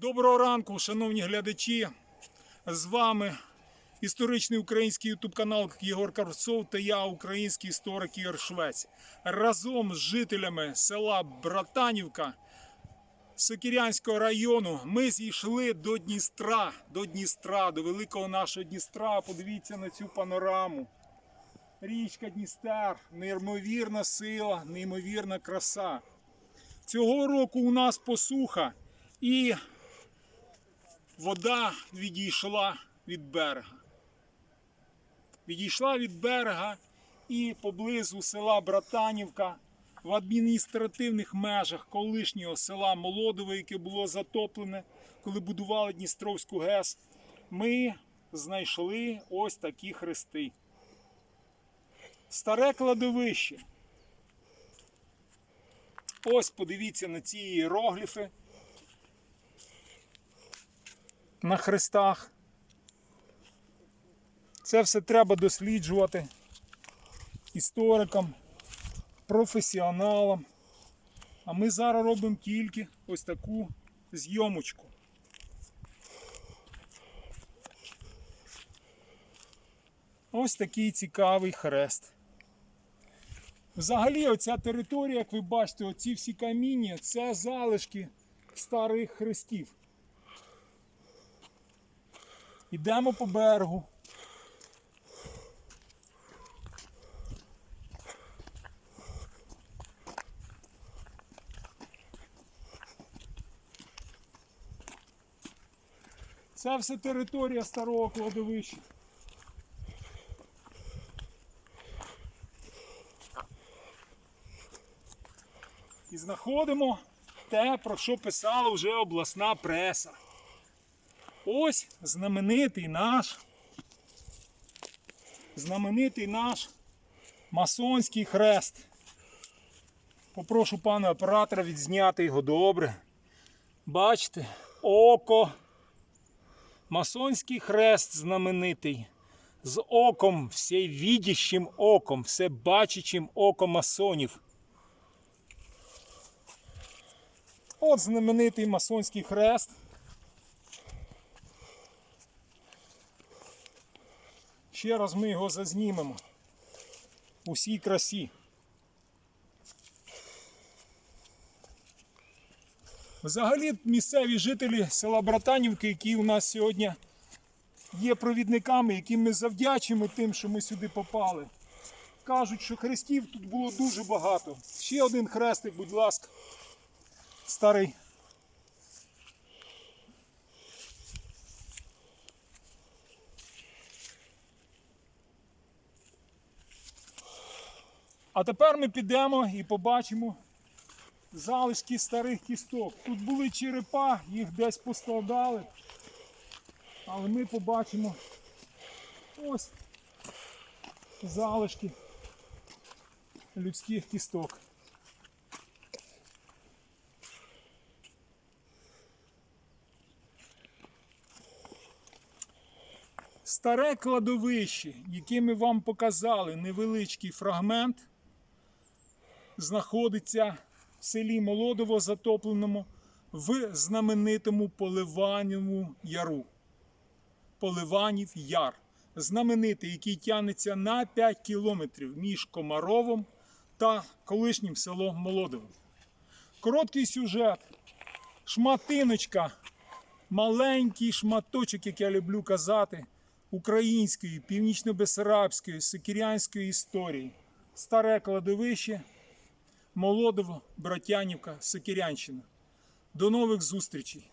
Доброго ранку, шановні глядачі. З вами історичний український ютуб канал Єгор Карцов та я, український історик Ігор Швець. Разом з жителями села Братанівка Сокірянського району ми зійшли до Дністра, до Дністра, до великого нашого Дністра. Подивіться на цю панораму. Річка Дністер, неймовірна сила, неймовірна краса. Цього року у нас посуха і вода відійшла від берега. Відійшла від берега і поблизу села Братанівка в адміністративних межах колишнього села Молодове, яке було затоплене, коли будували Дністровську ГЕС, ми знайшли ось такі хрести. Старе кладовище. Ось подивіться на ці іерогліфи на хрестах. Це все треба досліджувати історикам, професіоналам. А ми зараз робимо тільки ось таку зйомочку. Ось такий цікавий хрест. Взагалі, оця територія, як ви бачите, оці всі каміння, це залишки старих хрестів. Йдемо по берегу. Це все територія старого кладовища. І знаходимо те, про що писала вже обласна преса. Ось знаменитий наш, знаменитий наш масонський хрест. Попрошу пана оператора відзняти його добре. Бачите, око. Масонський хрест знаменитий. З оком, всевідящим оком, всебачачим оком масонів. От знаменитий масонський хрест. Ще раз ми його зазнімемо у всій красі. Взагалі місцеві жителі села Братанівки, які у нас сьогодні є провідниками, яким ми завдячуємо тим, що ми сюди попали. Кажуть, що хрестів тут було дуже багато. Ще один хрестик, будь ласка, старий. А тепер ми підемо і побачимо залишки старих кісток. Тут були черепа, їх десь поскладали. Але ми побачимо ось залишки людських кісток. Старе кладовище, яке ми вам показали, невеличкий фрагмент, знаходиться в селі Молодово затопленому в знаменитому Поливанівому яру. Поливанів яр. Знаменитий, який тягнеться на 5 кілометрів між Комаровом та колишнім селом Молодово. Короткий сюжет. Шматиночка, маленький шматочок, як я люблю казати, української, північно-бесарабської, сикірянської історії. Старе кладовище. Молодово, Братянівка, Сокирянщина. До нових зустрічей!